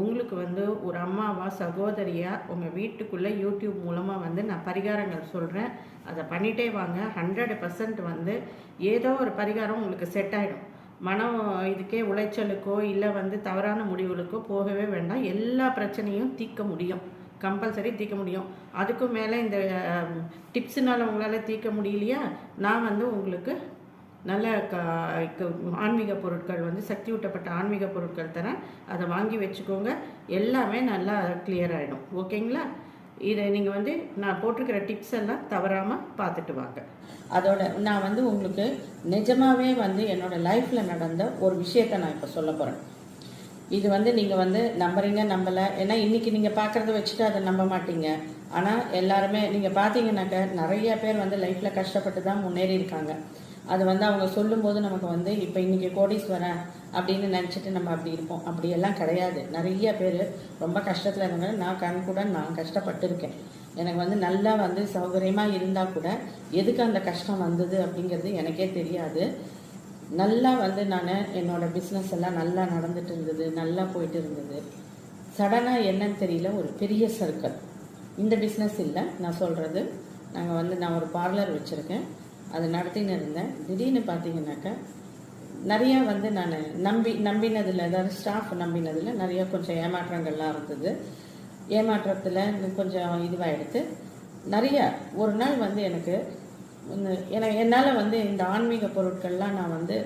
உங்களுக்கு வந்து ஒரு அம்மாவா சகோதரியா உங்கள் வீட்டுக்குள்ளே யூடியூப் மூலமாக வந்து நான் பரிகாரங்கள் சொல்கிறேன் அதை பண்ணிகிட்டே வாங்க. ஹண்ட்ரட் பர்சன்ட் வந்து ஏதோ ஒரு பரிகாரம் உங்களுக்கு செட் ஆகிடும் மனம் இதுக்கே உளைச்சலுக்கோ இல்லை வந்து தவறான முடிவுகளுக்கோ போகவே வேண்டாம். எல்லா பிரச்சனையும் தீர்க்க முடியும். கம்பல்சரி தீர்க்க முடியும். அதுக்கும் மேலே இந்த டிப்ஸுனால் உங்களால் தீர்க்க முடியலையா? நான் வந்து உங்களுக்கு நல்ல ஆன்மீக பொருட்கள் வந்து சக்தி ஊட்டப்பட்ட ஆன்மீக பொருட்கள் தரேன் அதை வாங்கி வச்சுக்கோங்க. எல்லாமே நல்லா கிளியர் ஆகிடும் ஓகேங்களா? இதை நீங்கள் வந்து நான் போட்டிருக்கிற டிப்ஸ் எல்லாம் தவறாமல் பார்த்துட்டு வாங்க. அதோட நான் வந்து உங்களுக்கு நிஜமாகவே வந்து என்னோடய லைஃப்பில் நடந்த ஒரு விஷயத்தை நான் இப்போ சொல்ல போகிறேன் இது வந்து நீங்கள் வந்து நம்புறீங்க நம்பலை. ஏன்னா இன்றைக்கி நீங்கள் பார்க்குறத வச்சுட்டு அதை நம்ப மாட்டீங்க. ஆனால் எல்லாருமே நீங்கள் பார்த்தீங்கன்னாக்க நிறைய பேர் வந்து லைஃப்பில் கஷ்டப்பட்டு தான் முன்னேறி இருக்காங்க. அது வந்து அவங்க சொல்லும்போது நமக்கு வந்து இப்போ இன்றைக்கி கோடீஸ்வரன் அப்படின்னு நினச்சிட்டு நம்ம அப்படி இருப்போம். அப்படியெல்லாம் கிடையாது. நிறைய பேர் ரொம்ப கஷ்டத்தில் இருந்தவங்க. நான் கண் கூட நான் கஷ்டப்பட்டிருக்கேன். எனக்கு வந்து நல்லா வந்து சௌகரியமாக இருந்தால் கூட எதுக்கு அந்த கஷ்டம் வந்தது அப்படிங்கிறது எனக்கே தெரியாது. நல்லா வந்து நான் என்னோட பிஸ்னஸ் எல்லாம் நல்லா நடந்துட்டு இருந்தது நல்லா போயிட்டு இருந்தது. சடனாக என்னன்னு தெரியல. ஒரு பெரிய சர்க்கிள் இந்த பிஸ்னஸ் இல்லை. நான் சொல்கிறது நாங்கள் வந்து நான் ஒரு பார்லர் வச்சுருக்கேன். அது நடத்தின்னு இருந்தேன். திடீர்னு பார்த்தீங்கன்னாக்கா நிறையா வந்து நான் நம்பி நம்பினதில் அதாவது ஸ்டாஃப் நம்பினதில் நிறையா கொஞ்சம் ஏமாற்றங்கள்லாம் இருந்தது. ஏமாற்றத்தில் கொஞ்சம் இதுவாகிடுது நிறையா ஒரு நாள் வந்து எனக்கு என்னால் வந்து இந்த ஆன்மீக பொருட்கள்லாம் நான் வந்து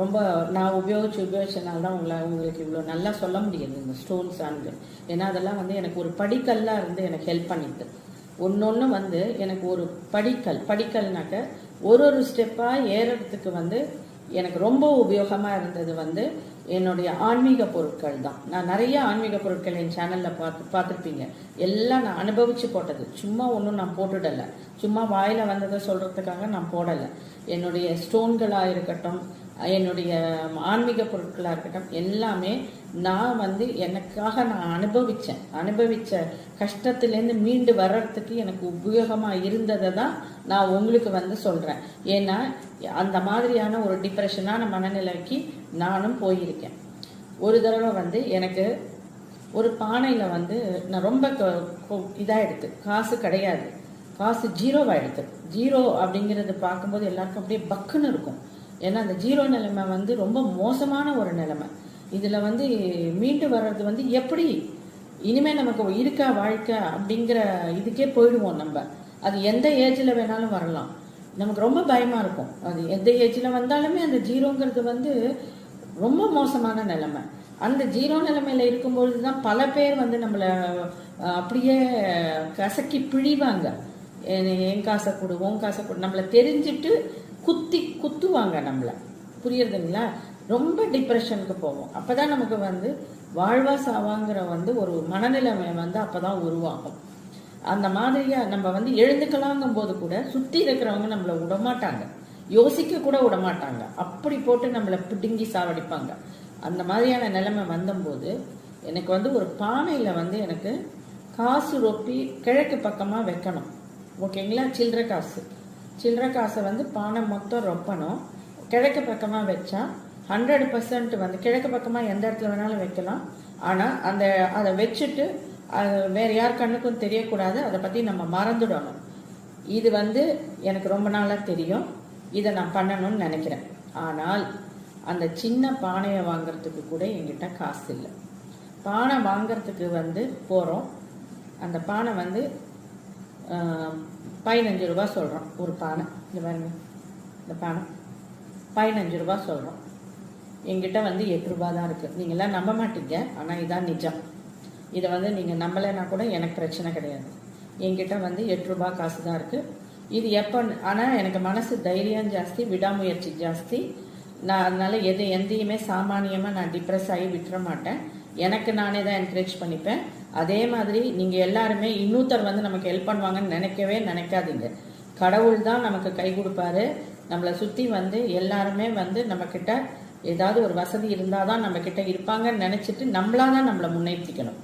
ரொம்ப நான் உபயோகிச்சு உபயோகிச்சனால தான் உங்களை உங்களுக்கு இவ்வளோ நல்லா சொல்ல முடியுது இந்த ஸ்டோன்ஸ் ஆண்டு ஏன்னா அதெல்லாம் வந்து எனக்கு ஒரு படிக்கல்லாக இருந்து எனக்கு ஹெல்ப் பண்ணிட்டு. ஒன்று ஒன்று வந்து எனக்கு ஒரு படிக்கல் படிக்கல்னாக்க ஒரு ஒரு ஸ்டெப்பாக ஏறத்துக்கு வந்து எனக்கு ரொம்ப உபயோகமாக இருந்தது வந்து என்னுடைய ஆன்மீக பொருட்கள் தான். நான் நிறைய ஆன்மீக பொருட்கள் என் சேனலில் பார்த்து பார்த்துருப்பீங்க. எல்லாம் நான் அனுபவித்து போட்டது. சும்மா ஒன்றும் நான் போட்டுடலை. சும்மா வாயில் வந்ததை சொல்கிறதுக்காக நான் போடலை. என்னுடைய ஸ்டோன்களாக இருக்கட்டும் என்னுடைய ஆன்மீக பொருட்களாக இருக்கட்டும் எல்லாமே நான் வந்து எனக்காக நான் அனுபவித்தேன் அனுபவித்த கஷ்டத்துலேருந்து மீண்டு வர்றதுக்கு எனக்கு உபயோகமாக இருந்ததை தான் நான் உங்களுக்கு வந்து சொல்கிறேன் ஏன்னா அந்த மாதிரியான ஒரு டிப்ரெஷனான மனநிலைக்கு நானும் போயிருக்கேன். ஒரு தடவை வந்து எனக்கு ஒரு பானையில் வந்து நான் ரொம்ப இதாகிடுது காசு கிடையாது. காசு ஜீரோவாகிடுது ஜீரோ அப்படிங்கிறது பார்க்கும்போது எல்லாருக்கும் அப்படியே பக்குன்னு இருக்கும். ஏன்னா அந்த ஜீரோ நிலைமை வந்து ரொம்ப மோசமான ஒரு நிலைமை. இதில் வந்து மீண்டு வர்றது வந்து எப்படி இனிமேல் நமக்கு இருக்கா வாழ்க்கை அப்படிங்கிற இதுக்கே போயிடுவோம் நம்ம. அது எந்த ஏஜில் வேணாலும் வரலாம். நமக்கு ரொம்ப பயமாக இருக்கும். அது எந்த ஏஜில் வந்தாலுமே அந்த ஜீரோங்கிறது வந்து ரொம்ப மோசமான நிலைமை. அந்த ஜீரோ நிலைமையில் இருக்கும்பொழுது தான் பல பேர் வந்து நம்மளை அப்படியே கசக்கி பிழிவாங்க. என் என் காசை கொடு உன் காசை கொடு. நம்மளை தெரிஞ்சுட்டு குத்தி குத்துவாங்க நம்மளை. புரியுறதுங்களா? ரொம்ப டிப்ரெஷனுக்கு போவோம். அப்போ தான் நமக்கு வந்து வாழ்வா சாவாங்கிற வந்து ஒரு மனநிலைமை வந்து அப்போ தான் உருவாகும். அந்த மாதிரியாக நம்ம வந்து எழுந்துக்கலாங்கும் போது கூட சுற்றி இருக்கிறவங்க நம்மளை விடமாட்டாங்க. யோசிக்க கூட விடமாட்டாங்க. அப்படி போட்டு நம்மளை பிடுங்கி சாவடிப்பாங்க. அந்த மாதிரியான நிலைமை வந்தபோது எனக்கு வந்து ஒரு பானையில் வந்து எனக்கு காசு ரொப்பி கிழக்கு பக்கமாக வைக்கணும். ஓகேங்களா? சில்லற காசு. சில்லற காசை வந்து பானை மொத்தம் ரொப்பணும். கிழக்கு பக்கமாக வச்சா ஹண்ட்ரட் பர்சன்ட் வந்து கிழக்கு பக்கமாக எந்த இடத்துல வேணாலும் வைக்கலாம். ஆனால் அந்த அதை வச்சுட்டு அது வேறு யார் கண்ணுக்கும் தெரியக்கூடாது. அதை பற்றி நம்ம மறந்துடணும். இது வந்து எனக்கு ரொம்ப நாளாக தெரியும். இதை நான் பண்ணணும்னு நினைக்கிறேன். ஆனால் அந்த சின்ன பானையை வாங்குறதுக்கு கூட எங்கிட்ட காசு இல்லை. பானை வாங்குறதுக்கு வந்து போகிறோம் அந்த பானை வந்து பதினஞ்சு ரூபா சொல்கிறோம் ஒரு பானை. இந்த பாருங்க. இந்த பானை. பதினஞ்சு ரூபா சொல்கிறோம் என்கிட்ட வந்து எட்டு ரூபா தான் இருக்குது நீங்களாம் நம்ப மாட்டீங்க. ஆனால் இதான் நிஜம். இதை வந்து நீங்கள் நம்பலைன்னா கூட எனக்கு பிரச்சனை கிடையாது. என்கிட்ட வந்து எட்டு ரூபா காசு தான் இருக்குது இது எப்போ ஆனால் எனக்கு மனசு தைரியம் ஜாஸ்தி விடாமுயற்சி ஜாஸ்தி. நான் அதனால் எது எந்தையுமே சாமானியமாக நான் டிப்ரெஸ் ஆகி விட்டுற மாட்டேன். எனக்கு நானே தான் என்கரேஜ் பண்ணிப்பேன். அதே மாதிரி நீங்கள் எல்லாருமே இன்னொருத்தர் வந்து நமக்கு ஹெல்ப் பண்ணுவாங்கன்னு நினைக்கவே நினைக்காதீங்க. கடவுள் தான் நமக்கு கை கொடுப்பாரு. நம்மளை சுற்றி வந்து எல்லாருமே வந்து நம்மக்கிட்ட ஏதாவது ஒரு வசதி இருந்தால் தான் நம்மக்கிட்ட இருப்பாங்கன்னு நினச்சிட்டு நம்மளாக தான் நம்மளை முன்னேற்றிக்கணும்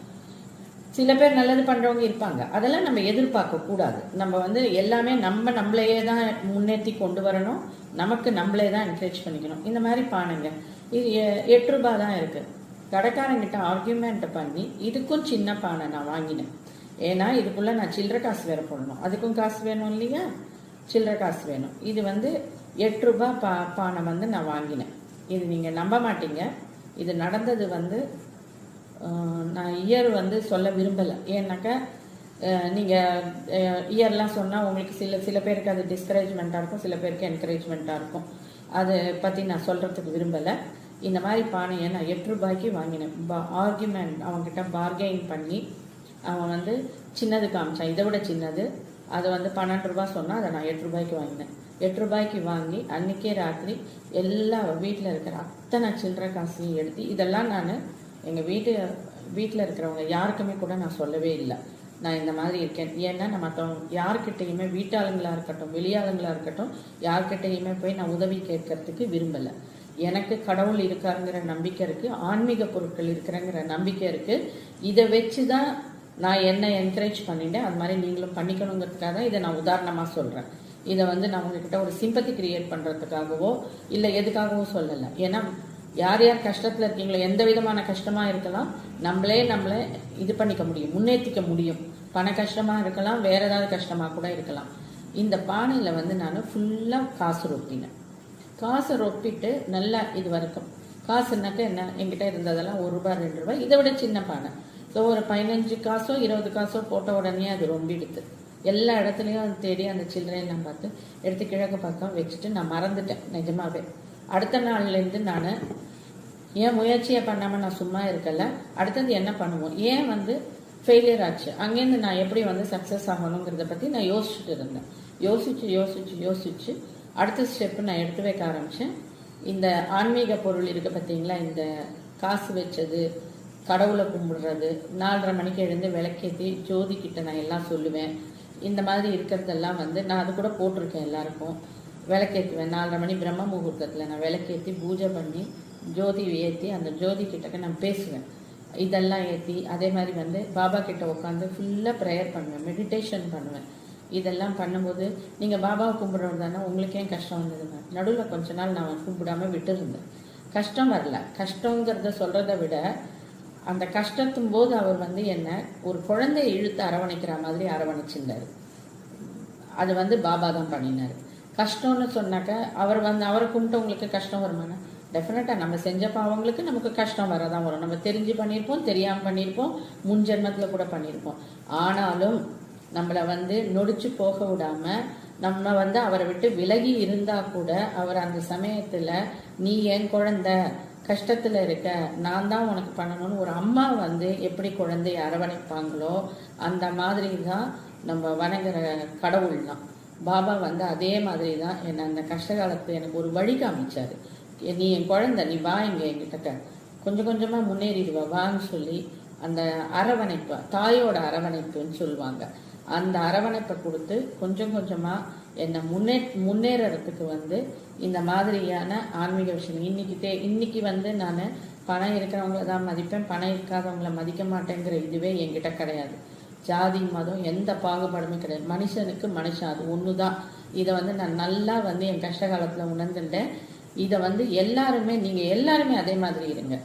சில பேர் நல்லது பண்ணுறவங்க இருப்பாங்க. அதெல்லாம் நம்ம எதிர்பார்க்கக்கூடாது நம்ம வந்து எல்லாமே நம்ம நம்மளையே தான் முன்னேற்றி கொண்டு வரணும். நமக்கு நம்மளே தான் என்கரேஜ் பண்ணிக்கணும். இந்த மாதிரி பானுங்க இது எ- எட்டு ரூபா தான் இருக்குது கடைக்காரங்கிட்ட ஆர்கியூமெண்ட் பண்ணி இதுக்கும் சின்ன பானை நான் வாங்கினேன். ஏன்னா இதுக்குள்ள நான் சில்லற காசு வேற போடணும். அதுக்கும் காசு வேணும் இல்லையா? சில்லற காசு வேணும். இது வந்து எட்டு ரூபாய் பா பானை வந்து நான் வாங்கினேன். இது நீங்க நம்ப மாட்டீங்க. இது நடந்தது வந்து நான் இயர் வந்து சொல்ல விரும்பலை. ஏன்னாக்கா நீங்கள் இயர்லாம் சொன்னால் உங்களுக்கு சில சில பேருக்கு அது டிஸ்கரேஜ்மெண்ட்டாக இருக்கும் சில பேருக்கு என்கரேஜ்மெண்ட்டாக இருக்கும். அதை பற்றி நான் சொல்கிறதுக்கு விரும்பலை. இந்த மாதிரி பானையை நான் எட்டு ரூபாய்க்கு வாங்கினேன். பா ஆர்குமெண்ட் அவங்ககிட்ட பார்கெயின் பண்ணி அவன் வந்து சின்னது காமிச்சான். இதை விட சின்னது. அதை வந்து பன்னெண்டு ரூபாய் சொன்னால் அதை நான் எட்டு ரூபாய்க்கு வாங்கினேன். எட்டு ரூபாய்க்கு வாங்கி அன்றைக்கே ராத்திரி எல்லா வீட்டில் இருக்கிற அத்தனை சில்லறை காசையும் எடுத்து இதெல்லாம் நான் எங்கள் வீட்டு வீட்டில் இருக்கிறவங்க யாருக்குமே கூட நான் சொல்லவே இல்லை. நான் இந்த மாதிரி இருக்கேன். ஏன்னா நான் மற்றவங்க யார்கிட்டையுமே வீட்டாளுங்களாக இருக்கட்டும் வெளியாளுங்களா இருக்கட்டும் யார்கிட்டையுமே போய் நான் உதவி கேட்கறதுக்கு விரும்பலை. எனக்கு கடவுள் இருக்காருங்கிற நம்பிக்கை இருக்குது ஆன்மீக பொருட்கள் இருக்கிறங்கிற நம்பிக்கை இருக்குது இதை வச்சு தான் நான் என்ன என்கரேஜ் பண்ணிட்டேன். அது மாதிரி நீங்களும் பண்ணிக்கணுங்கிறதுக்காக தான் இதை நான் உதாரணமாக சொல்கிறேன் இதை வந்து நான் உங்ககிட்ட ஒரு சிம்பத்தி கிரியேட் பண்ணுறதுக்காகவோ இல்லை எதுக்காகவோ சொல்லலை. ஏன்னா யார் யார் கஷ்டத்தில் இருக்கீங்களோ எந்த விதமான கஷ்டமாக இருக்கலாம் நம்மளே நம்மளை இது பண்ணிக்க முடியும் முன்னேற்றிக்க முடியும். பண கஷ்டமாக இருக்கலாம் வேறு ஏதாவது கஷ்டமாக கூட இருக்கலாம். இந்த பானையில் வந்து நான் ஃபுல்லாக காசு ரொட்டினேன் காசை ரொப்பிட்டு நல்லா இது வரைக்கும். காசுனாக்க என்ன? என்கிட்ட இருந்ததெல்லாம் ஒரு ரூபாய் ரெண்டு ரூபாய். இதை விட சின்ன பானை. ஸோ ஒரு பதினஞ்சு காசோ இருபது காசோ போட்ட உடனே அது ரொம்பிடுது. எல்லா இடத்துலையும் அது தேடி அந்த சில்லறையெல்லாம் பார்த்து எடுத்து கிழக்கு பக்கம் வச்சுட்டு நான் மறந்துட்டேன் நிஜமாவே. அடுத்த நாள்லேருந்து நான் ஏன் முயற்சியை பண்ணாமல் நான் சும்மா இருக்கல அடுத்தது என்ன பண்ணுவோம்? ஏன் வந்து ஃபெயிலியர் ஆச்சு? அங்கேருந்து நான் எப்படி வந்து சக்ஸஸ் ஆகணுங்கிறத பற்றி நான் யோசிச்சுட்டு இருந்தேன். யோசிச்சு யோசிச்சு யோசிச்சு அடுத்த ஸ்டெப்பு நான் எடுத்து வைக்க ஆரம்பித்தேன் இந்த ஆன்மீக பொருள் இருக்குது பார்த்தீங்களா இந்த காசு வச்சது கடவுளை கும்பிடுறது நாலரை மணிக்கு எழுந்து விளக்கேற்றி ஜோதி கிட்ட நான் எல்லாம் சொல்லுவேன். இந்த மாதிரி இருக்கிறதெல்லாம் வந்து நான் அது கூட போட்டிருக்கேன் எல்லாருக்கும். விளக்கேற்றுவேன் நாலரை மணி பிரம்ம முகூர்த்தத்தில் நான் விளக்கேற்றி பூஜை பண்ணி ஜோதி ஏற்றி அந்த ஜோதி கிட்டக்க நான் பேசுவேன். இதெல்லாம் ஏற்றி அதே மாதிரி வந்து பாபா கிட்ட உட்காந்து ஃபுல்லாக ப்ரேயர் பண்ணுவேன். மெடிடேஷன் பண்ணுவேன். இதெல்லாம் பண்ணும்போது நீங்கள் பாபாவை கும்பிட்றவர் தானே உங்களுக்கு ஏன் கஷ்டம் வந்ததுங்க நடுவில் கொஞ்ச நாள் நான் கும்பிடாம விட்டுருந்தேன். கஷ்டம் வரல. கஷ்டங்கிறத சொல்கிறத விட அந்த கஷ்டத்தும் போது அவர் வந்து என்ன ஒரு குழந்தையை இழுத்து அரவணைக்கிற மாதிரி அரவணைச்சிருந்தாரு. அது வந்து பாபா தான் பண்ணினார். கஷ்டம்னு சொன்னாக்க அவர் வந்து அவரை கும்பிட்டவங்களுக்கு கஷ்டம் வருமானா டெஃபினட்டாக நம்ம செஞ்ச பாவங்களுக்கு நமக்கு கஷ்டம் வரதான் வரும். நம்ம தெரிஞ்சு பண்ணியிருப்போம் தெரியாமல் பண்ணியிருப்போம் முன் ஜென்மத்தில் கூட பண்ணியிருப்போம். ஆனாலும் நம்மளை வந்து நொடிச்சு போக விடாம நம்ம வந்து அவரை விட்டு விலகி இருந்தா கூட அவர் அந்த சமயத்துல நீ என் குழந்த? கஷ்டத்துல இருக்க. நான் தான் உனக்கு பண்ணணும்னு ஒரு அம்மா வந்து எப்படி குழந்தைய அரவணைப்பாங்களோ அந்த மாதிரி தான் நம்ம வணங்குற கடவுள்லாம் பாபா வந்து அதே மாதிரி தான் என்னை அந்த கஷ்ட காலத்துல எனக்கு ஒரு வழி காமிச்சாரு. நீ என் குழந்த நீ வா இங்க என்கிட்ட கொஞ்சம் கொஞ்சமா முன்னேறிடுவா வான்னு சொல்லி அந்த அரவணைப்பு தாயோட அரவணைப்புன்னு சொல்லுவாங்க. அந்த அரவணைப்பை கொடுத்து கொஞ்சம் கொஞ்சமாக என்னை முன்னே முன்னேறத்துக்கு வந்து இந்த மாதிரியான ஆன்மீக விஷயம் இன்னைக்கு தே இன்னைக்கு வந்து நான் பணம் இருக்கிறவங்கள தான் மதிப்பேன். பணம் இருக்காதவங்கள மதிக்க மாட்டேங்கிற இதுவே என்கிட்ட கிடையாது. ஜாதி மதம் எந்த பாகுபாடுமே கிடையாது. மனுஷனுக்கு மனுஷன். அது ஒன்று தான் இதை வந்து நான் நல்லா வந்து என் கஷ்ட காலத்தில் உணர்ந்துட்டேன். இதை வந்து எல்லாருமே நீங்கள் எல்லாருமே அதே மாதிரி இருங்க.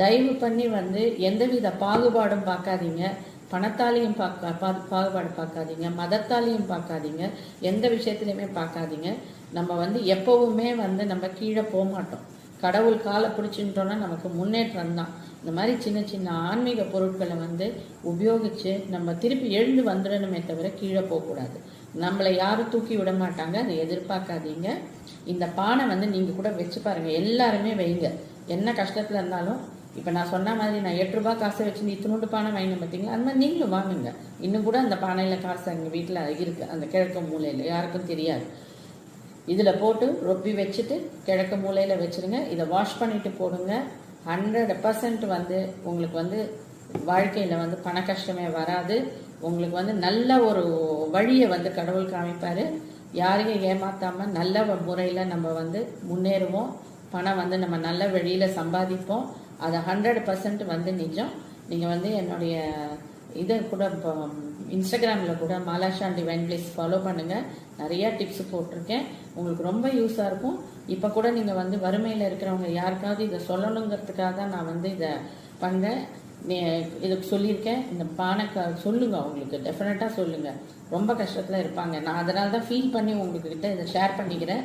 தயவு பண்ணி வந்து எந்தவித பாகுபாடும் பார்க்காதீங்க. பணத்தாலையும் பார்க்க பா- பாகுபாடு பார்க்காதீங்க. மதத்தாலையும் பார்க்காதீங்க. எந்த விஷயத்துலையுமே பார்க்காதீங்க. நம்ம வந்து எப்பவுமே வந்து நம்ம கீழே போக மாட்டோம் கடவுள் காலை பிடிச்சிட்டோம்னா நமக்கு முன்னேற்றம் தான். இந்த மாதிரி சின்ன சின்ன ஆன்மீக பொருட்களை வந்து உபயோகித்து நம்ம திருப்பி எழுந்து வந்துடணுமே தவிர கீழே போகக்கூடாது. நம்மளை யாரும் தூக்கி விட மாட்டாங்க. அதை எதிர்பார்க்காதீங்க. இந்த பானை வந்து நீங்கள் கூட வச்சு பாருங்கள் எல்லாருமே வைங்க. என்ன கஷ்டத்தில் இருந்தாலும் இப்போ நான் சொன்ன மாதிரி நான் எட்டு ரூபாய் காசை வச்சு நீ இத்தினோண்டு பானை வாங்கினேன் பார்த்தீங்களா அது மாதிரி நீங்களும் வாங்குங்க. இன்னும் கூட அந்த பானையில் காசு எங்கள் வீட்டில் இருக்கு. அந்த கிழக்கு மூலையில். யாருக்கும் தெரியாது. இதில் போட்டு ரொப்பி வச்சுட்டு கிழக்கு மூலையில் வச்சுருங்க. இதை வாஷ் பண்ணிவிட்டு போடுங்க. ஹண்ட்ரட் பர்சன்ட் வந்து உங்களுக்கு வந்து வாழ்க்கையில் வந்து பண கஷ்டமே வராது. உங்களுக்கு வந்து நல்ல ஒரு வழியை வந்து கடவுள் காமிப்பார். யாரையும் ஏமாற்றாமல் நல்ல முறையில் நம்ம வந்து முன்னேறுவோம். பணம் வந்து நம்ம நல்ல வழியில் சம்பாதிப்போம். அது ஹண்ட்ரட் பர்சன்ட் வந்து நிஜம். நீங்கள் வந்து என்னுடைய இதை கூட இப்போ இன்ஸ்டாகிராமில் கூட மாலாஷா டிவைன் பிளேஸ் ஃபாலோ பண்ணுங்கள் நிறையா டிப்ஸ் போட்டிருக்கேன். உங்களுக்கு ரொம்ப யூஸாக இருக்கும். இப்போ கூட நீங்கள் வந்து வறுமையில் இருக்கிறவங்க யாருக்காவது இதை சொல்லணுங்கிறதுக்காக தான் நான் வந்து இதை பண்ணேன். இதுக்கு சொல்லியிருக்கேன். இந்த பானை சொல்லுங்கள் அவங்களுக்கு. டெஃபினட்டாக சொல்லுங்கள் ரொம்ப கஷ்டத்தில் இருப்பாங்க. நான் அதனால தான் ஃபீல் பண்ணி உங்களுக்கு கிட்ட இதை ஷேர் பண்ணிக்கிறேன்.